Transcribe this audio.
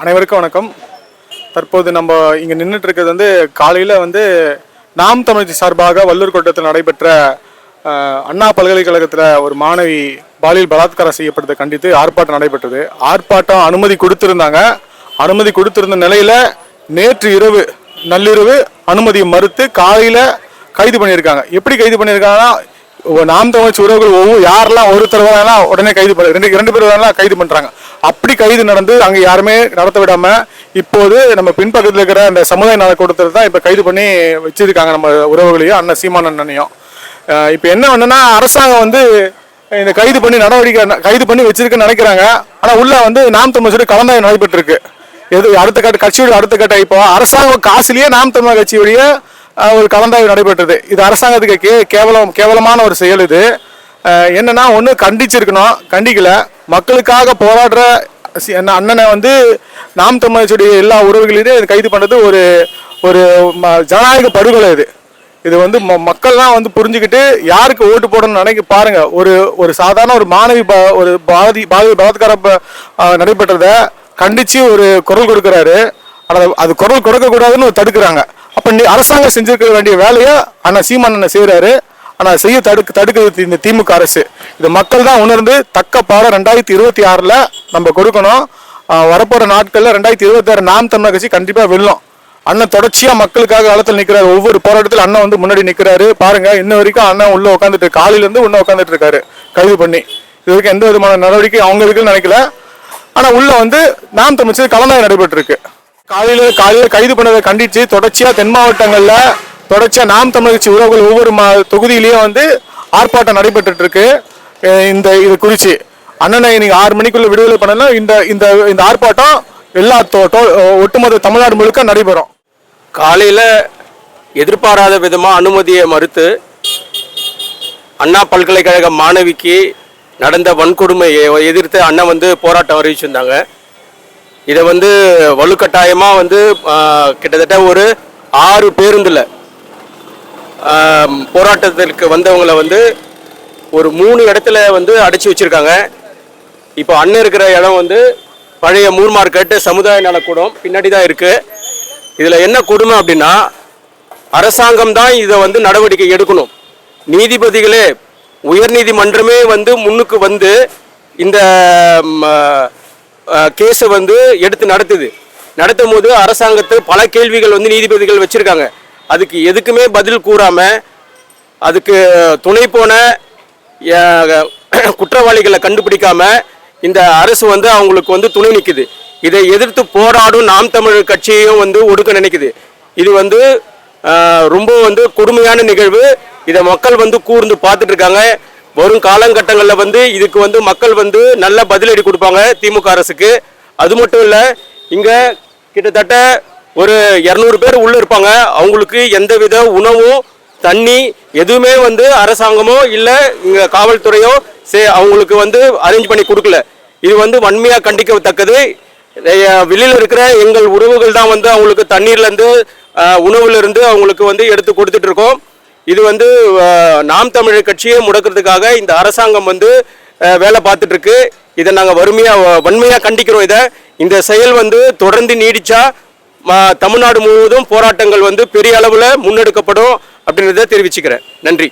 அனைவருக்கும் வணக்கம். தற்போது நம்ம இங்கே நின்றுட்டு இருக்கிறது வந்து காலையில் வந்து நாம் தமிழ் சார்பாக வள்ளூர் கோட்டத்தில் நடைபெற்ற அண்ணா பல்கலைக்கழகத்தில் ஒரு மாணவி பாலியல் பலாத்காரம் செய்யப்பட்டதை கண்டித்து ஆர்ப்பாட்டம் நடைபெற்றது. ஆர்ப்பாட்டம் அனுமதி கொடுத்துருந்தாங்க. அனுமதி கொடுத்துருந்த நிலையில் நேற்று இரவு நள்ளிரவு அனுமதியை மறுத்து காலையில் கைது பண்ணியிருக்காங்க. எப்படி கைது பண்ணியிருக்காங்கன்னா நாம் தமிழ்ச்சி உறவுகள் ஒவ்வொரு யாரெல்லாம் ஒருத்தர் வேணா உடனே கைது பண்ண ரெண்டு ரெண்டு பேர் வேணா கைது பண்ணுறாங்க அப்படி கைது நடந்து அங்கே யாருமே நடத்த விடாமல் இப்போது நம்ம பின்பக்கத்தில் இருக்கிற அந்த சமுதாய நல கூட்டத்தில் தான் இப்போ கைது பண்ணி வச்சிருக்காங்க நம்ம உறவுகளையும் அண்ணன் சீமான அண்ணனையும். இப்போ என்ன ஒன்றுனா அரசாங்கம் வந்து இந்த கைது பண்ணி நடவடிக்கை கைது பண்ணி வச்சிருக்குன்னு நினைக்கிறாங்க. ஆனால் உள்ளே வந்து நாம் தமிழ் சொல்லி நடைபெற்றிருக்கு. எது அடுத்த கட்ட கட்சியோட அடுத்த கட்ட இப்போ அரசாங்கம் காசுலேயே நாம் தமிழர் கட்சியுடைய ஒரு கலந்தாய்வு நடைபெற்றது. இது அரசாங்கத்துக்கு கே கேவலம் கேவலமான ஒரு செயல் இது. என்னென்னா என்னன்னா ஒன்று கண்டிச்சிருக்கணும் கண்டிக்கல. மக்களுக்காக போராடுற சி- அண்ணனை வந்து நாம் தமிழச்சுடைய எல்லா உறவுகளையும் கைது பண்ணுறது ஒரு ஒரு ம- ஜனநாயக படுகொலை இது. இது வந்து ம- மக்கள்லாம் வந்து புரிஞ்சுக்கிட்டு யாருக்கு ஓட்டு போடணும்னு நினைக்க பாருங்க. ஒரு ஒரு சாதாரண ஒரு மாணவி ப- ஒரு பாதி பாதி பலாத்காரம் நடைபெற்றதை கண்டித்து ஒரு குரல் கொடுக்குறாரு. ஆனால் அது குரல் கொடுக்கக்கூடாதுன்னு தடுக்கிறாங்க. அப்ப நீ அரசாங்கம் செஞ்சிருக்க வேண்டிய வேலையை அண்ணன் சீமான் அண்ணன் செய்யறாரு ஆனா செய்ய தடுக்க தடுக்கிறது இந்த திமுக அரசு. இது மக்கள் தான் உணர்ந்து தக்க பாடம் ரெண்டாயிரத்தி இருபத்தி ஆறுல நம்ம கொடுக்கணும். வரப்போகிற வரப்போற நாட்கள்ல ரெண்டாயிரத்தி இருபத்தி ஆறு நாம் தமிழர் கட்சி கண்டிப்பா வெல்லும். அண்ணன் தொடர்ச்சியா மக்களுக்காக களத்தில் நிக்கிறாரு. ஒவ்வொரு போராட்டத்தில் அண்ணன் வந்து முன்னாடி நிக்கிறாரு. பாருங்க இன்ன வரைக்கும் அண்ணன் உள்ள உட்காந்துட்டு காலையில இருந்து உள்ள உட்காந்துட்டு இருக்காரு. கைது பண்ணி. இது வரைக்கும் எந்த விதமான நடவடிக்கை அவங்க இருக்குன்னு நினைக்கல. ஆனா உள்ள வந்து நாம் தமிழ்ச்சி கலந்தாய் நடைபெற்று இருக்கு காலையில காலையில கைது பண்ணதை கண்டிச்சு தொடர்ச்சியா தென் மாவட்டங்கள்ல தொடர்ச்சியா நாம் தமிழகச்சி உறவுகள் ஒவ்வொரு மா தொகுதியிலயும் வந்து ஆர்ப்பாட்டம் நடைபெற்றுட்டு இருக்கு இந்த இது குறிச்சு. அண்ணனை நீங்க ஆறு மணிக்குள்ள விடுதலை பண்ணலாம் இந்த இந்த இந்த ஆர்ப்பாட்டம் எல்லா ஒட்டுமொத்த தமிழ்நாடு முழுக்க நடைபெறும். காலையில் எதிர்பாராத விதமாக அனுமதியை மறுத்து அண்ணா பல்கலைக்கழக மாணவிக்கு நடந்த வன்கொடுமையை எதிர்த்து அண்ணன் வந்து போராட்டம் அறிவிச்சிருந்தாங்க. இதை வந்து வலுக்கட்டாயமாக வந்து கிட்டத்தட்ட ஒரு ஆறு பேருந்தில் போராட்டத்திற்கு வந்தவங்களை வந்து ஒரு மூணு இடத்துல வந்து அடைச்சி வச்சிருக்காங்க. இப்போ அண்ணன் இருக்கிற இடம் வந்து பழைய மூர் மார்க்கெட் சமுதாய நலக்கூடம் பின்னாடி தான் இருக்குது இதில் என்ன கொடுமை அப்படின்னா அரசாங்கம் தான் இதை வந்து நடவடிக்கை எடுக்கணும். நீதிபதிகளே உயர்நீதிமன்றமே வந்து முன்னுக்கு வந்து இந்த கேஸை வந்து எடுத்து நடத்துது. நடத்தும் போது அரசாங்கத்தை பல கேள்விகள் வந்து நீதிபதிகள் வச்சுருக்காங்க. அதுக்கு எதுக்குமே பதில் கூறாமல் அதுக்கு துணை போன குற்றவாளிகளை கண்டுபிடிக்காம இந்த அரசு வந்து அவங்களுக்கு வந்து துணை நிற்குது இதை எதிர்த்து போராடும் நாம் தமிழர் கட்சியையும் வந்து ஒடுக்க நினைக்குது. இது வந்து ரொம்ப வந்து கொடுமையான நிகழ்வு. இதை மக்கள் வந்து கூர்ந்து பார்த்துட்டு இருக்காங்க. வரும் காலகட்டங்களில் வந்து இதுக்கு வந்து மக்கள் வந்து நல்ல பதிலடி கொடுப்பாங்க திமுக அரசுக்கு. அது மட்டும் இல்லை இங்கே கிட்டத்தட்ட ஒரு இரநூறு பேர் உள்ளே இருப்பாங்க. அவங்களுக்கு எந்தவித உணவும் தண்ணி எதுவுமே வந்து அரசாங்கமோ இல்லை இங்கே காவல்துறையோ சே அவங்களுக்கு வந்து அரேஞ்ச் பண்ணி கொடுக்கல. இது வந்து வன்மையாக கண்டிக்கத்தக்கது. வெளியில் இருக்கிற எங்கள் உறவுகள் தான் வந்து அவங்களுக்கு தண்ணீர்லேருந்து உணவுலேருந்து அவங்களுக்கு வந்து எடுத்து கொடுத்துட்ருக்கோம் இது வந்து நாம் தமிழர் கட்சியை முடக்கிறதுக்காக இந்த அரசாங்கம் வந்து வேலை பார்த்துட்டு இருக்கு இதை நாங்கள் வறுமையாக வன்மையாக கண்டிக்கிறோம் இதை. இந்த செயல் வந்து தொடர்ந்து நீடிச்சா தமிழ்நாடு முழுவதும் போராட்டங்கள் வந்து பெரிய அளவில் முன்னெடுக்கப்படும் அப்படின்றத தெரிவிச்சுக்கிறேன். நன்றி.